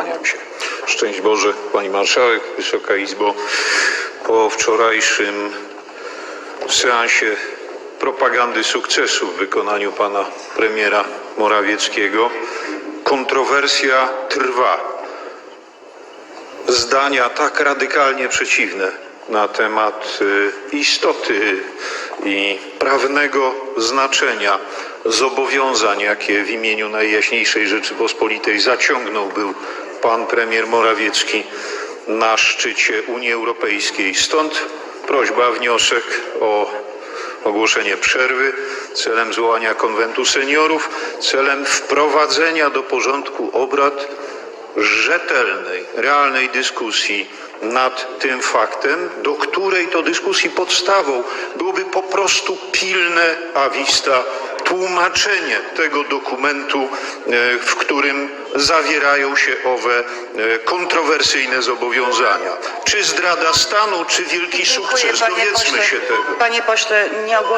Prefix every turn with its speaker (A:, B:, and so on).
A: Kłaniam się.
B: Szczęść Boże, Pani Marszałek, Wysoka Izbo. Po wczorajszym seansie propagandy sukcesu w wykonaniu pana premiera Morawieckiego kontrowersja trwa. Zdania tak radykalnie przeciwne na temat y, istoty i prawnego znaczenia zobowiązań, jakie w imieniu Najjaśniejszej Rzeczypospolitej zaciągnął był pan premier Morawiecki na szczycie Unii Europejskiej. Stąd prośba, wniosek o ogłoszenie przerwy celem zwołania konwentu seniorów, celem wprowadzenia do porządku obrad rzetelnej, realnej dyskusji nad tym faktem, do której to dyskusji podstawą byłoby po prostu pilne a vista tłumaczenie tego dokumentu, e, w którym zawierają się owe e, kontrowersyjne zobowiązania. Czy zdrada stanu, czy wielki
C: Dziękuję,
B: sukces?
C: panie
B: Dowiedzmy
C: pośle.
B: się tego.
C: Panie pośle, nie ogłoszę